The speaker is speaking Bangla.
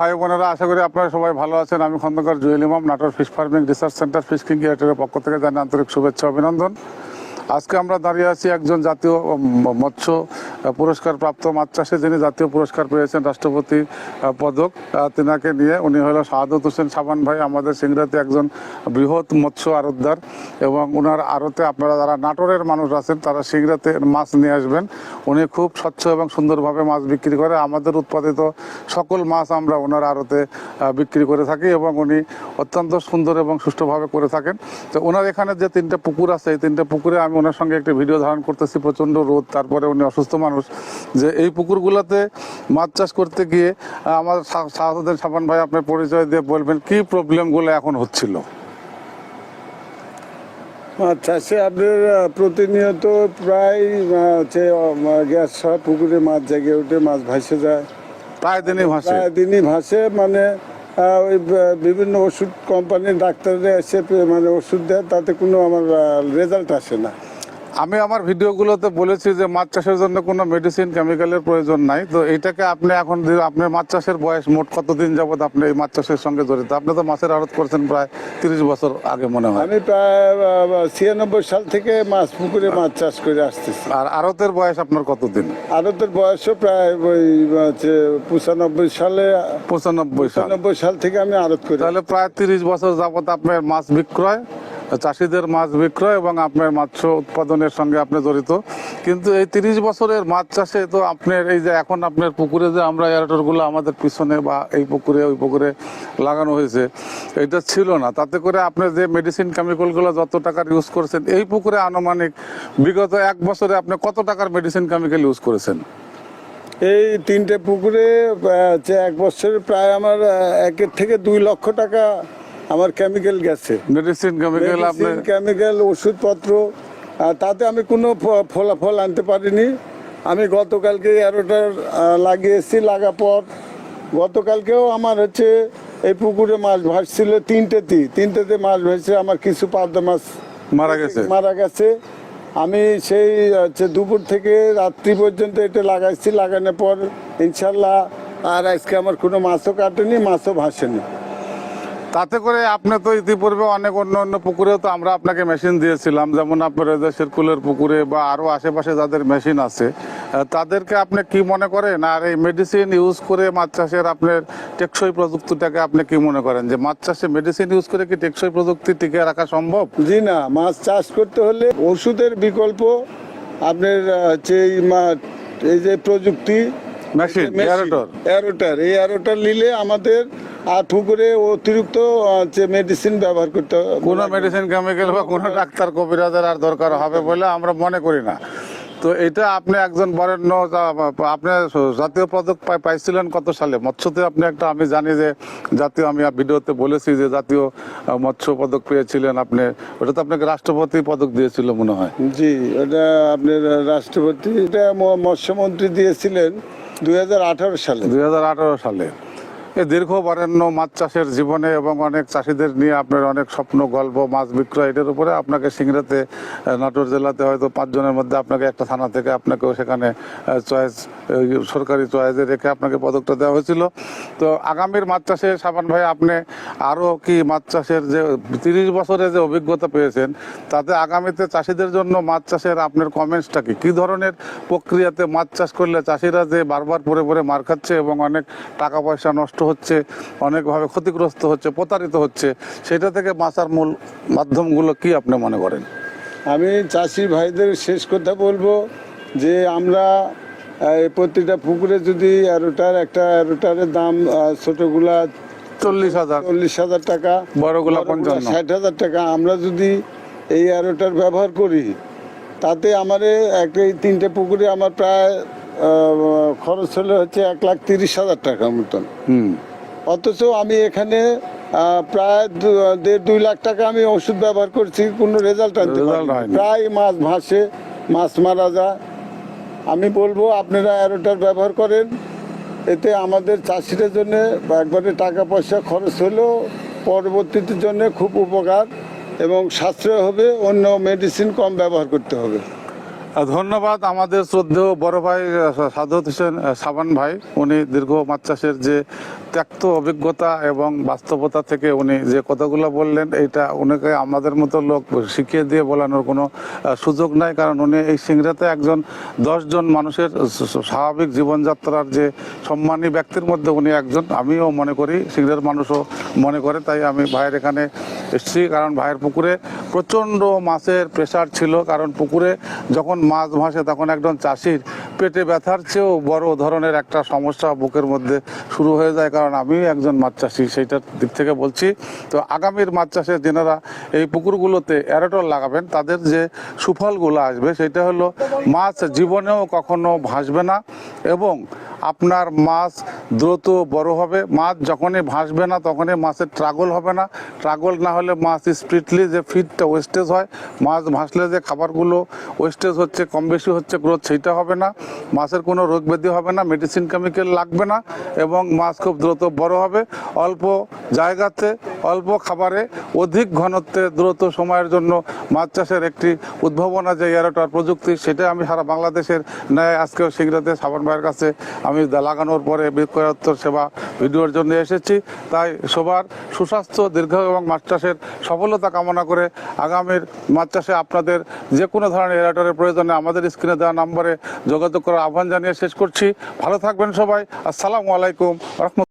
ভাই বোনেরা, আশা করি আপনারা সবাই ভালো আছেন। আমি Khandakar Jewel Imam, Natore fish farming research centre, fish king এর পক্ষ থেকে জানি আন্তরিক শুভেচ্ছা অভিনন্দন। আজকে আমরা দাঁড়িয়ে আছি একজন জাতীয় মৎস্য পুরস্কার প্রাপ্ত মাছ চাষে যিনি জাতীয় পুরস্কার পেয়েছেন রাষ্ট্রপতি পদক তিনাকে নিয়ে উনি হলো শাহাদত হোসেন সাবান ভাই, আমাদের সিংড়াতে একজন বৃহৎ মৎস্য আরতদার এবং ওনার আড়তে আপনারা যারা নাটোরের মানুষ আছেন, তারা সিংড়াতে মাছ নিয়ে আসবেন। উনি খুব স্বচ্ছ এবং সুন্দরভাবে মাছ বিক্রি করে, আমাদের উৎপাদিত সকল মাছ আমরা ওনার আড়তে বিক্রি করে থাকি এবং উনি অত্যন্ত সুন্দর এবং সুষ্ঠুভাবে করে থাকেন। তো ওনার এখানে যে তিনটা পুকুর আছে, এই তিনটা পুকুরে আমি ওনার সঙ্গে একটা ভিডিও ধারণ করতেছি প্রচণ্ড রোদ তারপরে উনি অসুস্থ মানুষ যে এই পুকুরগুলোতে মাছ চাষ করতে গিয়ে আমার শাহাদুদ্দিন সাবান ভাই আপনার পরিচয় দিয়ে বলবেন কি প্রবলেমগুলো এখন হচ্ছিল? মাছ চাষে আপনার প্রতিনিয়ত প্রায় হচ্ছে গ্যাস হয় পুকুরে মাছ জেগে উঠে মাছ ভাসে যায়। প্রায় দিনই ভাসে? প্রায় দিনই ভাসে মানে ওই বিভিন্ন ওষুধ কোম্পানির ডাক্তাররা এসে মানে ওষুধ দেয় তাতে কোনো আমার রেজাল্ট আসে না। আমি আমার ভিডিওগুলোতে বলেছি যে মাছ চাষের জন্য কোনো মেডিসিন কেমিক্যালের প্রয়োজন নাই। তো এইটাকে আপনি এখন আপনার মাছ চাষের বয়স মোট কতদিন যাবত আপনি এই মাছ চাষের সঙ্গে জড়িত? আপনি তো মাছের আড়ত করছেন প্রায় তিরিশ বছর আগে মনে হয়। আমি প্রায় ছিয়ানব্বই সাল থেকে মাছ পুকুরে মাছ চাষ করে আসতেছি। আর আড়তের বয়স আপনার কতদিন? আড়তের বয়সও প্রায় ওই হচ্ছে পঁচানব্বই সালে পঁচানব্বই সাল। পঁচানব্বই সাল থেকে আমি আড়ত করি। তাহলে প্রায় তিরিশ বছর যাবত আপনার মাছ বিক্রয় চাষিদের মাছ বিক্রয় এবং আপনার মাছ উৎপাদনের সঙ্গে আপনি জড়িত। কিন্তু এই তিরিশ বছরের মাছ চাষে তো আপনার এই যে এখন আপনার পুকুরে যে আমরা এয়ারটরগুলো আমাদের পিছনে বা এই পুকুরে, ওই পুকুরে লাগানো হয়েছে, এটা ছিল না। তাতে করে আপনি যে মেডিসিন কেমিক্যালগুলো যত টাকার ইউজ করেছেন, এই পুকুরে আনুমানিক বিগত এক বছরে আপনি কত টাকার মেডিসিন কেমিক্যাল ইউজ করেছেন? এই তিনটে পুকুরে এক বছরে প্রায় আমার একের থেকে দুই লক্ষ টাকা আমার কেমিক্যাল গেছে। মেডিসিন কেমিক্যাল আপনি কেমিক্যাল ওষুধপত্র তাতে আমি কোনো ফলাফল আনতে পারিনি। আমি গতকালকে এরোটার লাগিয়েছি লাগা পর। গতকালকেও আমার হচ্ছে এই পুকুরে মাছ ভাসছিল তিনটেতে তিনটেতে মাছ ভাসছে আমার কিছু পাবদা মাছ মারা গেছে। মারা গেছে। আমি সেই হচ্ছে দুপুর থেকে রাত্রি পর্যন্ত এটা লাগাইছি। লাগানোর পর ইনশাল্লাহ আর আজকে আমার কোনো মাছও কাটেনি মাছও ভাসেনি। তাতে করে আপনি তো ইতিপূর্বে অনেক অন্য অন্য পুকুরেও তো আমরা আপনাকে মেশিন দিয়েছিলাম। যেমন আপনার যে শিরকুলের পুকুরে বা আরও আশেপাশে যাদের মেশিন আছে তাদেরকে আপনি কি মনে করেন? আর এই মেডিসিন ইউজ করে মাছ চাষের আপনার টেকসই প্রযুক্তিটাকে আপনি কি মনে করেন? যে মাছ চাষে মেডিসিন ইউজ করে কি টেকসই প্রযুক্তি টিকে রাখা সম্ভব? জি না মাছ চাষ করতে হলে ওষুধের বিকল্প আপনার হচ্ছে এই যে প্রযুক্তি মেশিন এরোটার এই এরোটার নিলে আমাদের আর পুকুরে অতিরিক্ত হচ্ছে মেডিসিন ব্যবহার করতে কোনো মেডিসিন কেমিক্যাল বা কোনো ডাক্তার কবিরাজের আর দরকার হবে বলে আমরা মনে করি না। তো এটা আপনি একজন বরেণ্য আপনি জাতীয় পদক পাইছিলেন কত সালে? মৎস্যতে আপনি একটা আমি জানি যে জাতীয় আমি ভিডিওতে বলেছি যে জাতীয় মৎস্য পদক পেয়েছিলেন আপনি। ওটা তো আপনাকে রাষ্ট্রপতি পদক দিয়েছিল মনে হয়। জি এটা আপনার রাষ্ট্রপতি এটা মৎস্যমন্ত্রী দিয়েছিলেন দুই হাজার আঠারো সালে। দুই হাজার আঠারো সালে। দীর্ঘ বরেণ্য মাছ চাষের জীবনে এবং অনেক চাষিদের নিয়ে আপনার অনেক স্বপ্ন, গল্প, মাছ বিক্রয়, এটার উপরে আপনাকে সিংড়াতে নাটোর জেলাতে হয়তো পাঁচজনের মধ্যে আপনাকে একটা থানা থেকে আপনাকেও সেখানে চয়েস সরকারি চয়েসে রেখে আপনাকে পদকটা দেওয়া হয়েছিল। তো আগামীর মাছ চাষে সাবান ভাই, আপনি আরও কি মাছ চাষের যে তিরিশ বছরে যে অভিজ্ঞতা পেয়েছেন, তাতে আগামীতে চাষিদের জন্য মাছ চাষের আপনার কমেন্টসটা কি? কী ধরনের প্রক্রিয়াতে মাছ চাষ করলে চাষিরা যে বারবার পরে পরে মার খাচ্ছে এবং অনেক টাকা পয়সা নষ্ট হচ্ছে অনেকভাবে ক্ষতিগ্রস্ত হচ্ছে প্রতারিত হচ্ছে সেটা থেকে বাঁচার মূল মাধ্যমগুলো কি আপনি মনে করেন? আমি চাষি ভাইদের শেষ কথা বলব যে আমরা এই প্রতিটা পুকুরে যদি এরোটার একটা এরোটারের দাম ছোটগুলা চল্লিশ হাজার। চল্লিশ হাজার টাকা বড়গুলা পঞ্চাশ ষাট হাজার টাকা আমরা যদি এই এরোটার ব্যবহার করি তাতে আমার একটা এই তিনটে পুকুরে আমার প্রায় খরচ হলে হচ্ছে এক লাখ তিরিশ হাজার টাকা মতন। হুম। অথচ আমি এখানে প্রায় দেড় দুই লাখ টাকা আমি ওষুধ ব্যবহার করছি কোনো রেজাল্ট আনতে প্রায় মাছ ভাসে মাছ মারা যায়। আমি বলব আপনারা অ্যারোটার ব্যবহার করেন। এতে আমাদের চাষিদের জন্য একবারে টাকা পয়সা খরচ হলেও পরবর্তীতে জন্য খুব উপকার এবং সাশ্রয় হবে অন্য মেডিসিন কম ব্যবহার করতে হবে। ধন্যবাদ আমাদের শ্রদ্ধেয় বড় ভাই সাদত হোসেন সাবান ভাই। উনি দীর্ঘ মাছ চাষের যে ত্যক্ত অভিজ্ঞতা এবং বাস্তবতা থেকে উনি যে কথাগুলো বললেন, এটা উনাকে আমাদের মতো লোক শিখিয়ে দিয়ে বলানোর কোনো সুযোগ নাই। কারণ উনি এই সিংড়াতে একজন দশজন মানুষের স্বাভাবিক জীবনযাত্রার যে সম্মানী ব্যক্তির মধ্যে উনি একজন। আমিও মনে করি সিংড়ার মানুষও মনে করে, তাই আমি ভাইয়ের এখানে এসেছি। কারণ ভাইয়ের পুকুরে প্রচণ্ড মাছের প্রেশার ছিল, কারণ পুকুরে যখন মাছ ভাসে তখন একজন চাষির পেটে ব্যথার চেয়েও বড় ধরনের একটা সমস্যা বুকের মধ্যে শুরু হয়ে যায়, কারণ আমি একজন মাছ চাষি, সেইটার দিক থেকে বলছি। তো আগামীর মাছ চাষের যেনারা এই পুকুরগুলোতে অ্যারোটল লাগাবেন, তাদের যে সুফলগুলো আসবে, সেটা হলো মাছ জীবনেও কখনো ভাসবে না এবং আপনার মাছ দ্রুত বড় হবে। মাছ যখনই ভাসবে না, তখনই মাছের ট্রাগল হবে না। ট্রাগল না হলে মাছ স্পিডলি যে ফিডটা ওয়েস্টেজ হয়, মাছ ভাসলে যে খাবারগুলো ওয়েস্টেজ হচ্ছে, কম বেশি হচ্ছে গ্রোথ সেইটা হবে না। মাছের কোনো রোগ ব্যাধি হবে না মেডিসিন কেমিক্যাল লাগবে না এবং মাছ খুব দ্রুত বড় হবে। অল্প জায়গাতে অল্প খাবারে অধিক ঘনত্বে দ্রুত সময়ের জন্য মাছ চাষের একটি উদ্ভাবনা যে এয়ারোটার প্রযুক্তি, সেটা আমি সারা বাংলাদেশের ন্যায় আজকেও সিংড়াতে সাবান ভাইয়ের কাছে আমি লাগানোর পরে বিক্রয়োত্তর সেবা ভিডিওর জন্য এসেছি। তাই সবার সুস্বাস্থ্য, দীর্ঘ এবং মাছ চাষের সফলতা কামনা করে আগামীর মাছ চাষে আপনাদের যে কোনো ধরনের এয়ারটারের প্রয়োজনে আমাদের স্ক্রিনে দেওয়া নম্বরে যোগাযোগ করার আহ্বান জানিয়ে শেষ করছি। ভালো থাকবেন সবাই। আসসালামু আলাইকুম। রহমত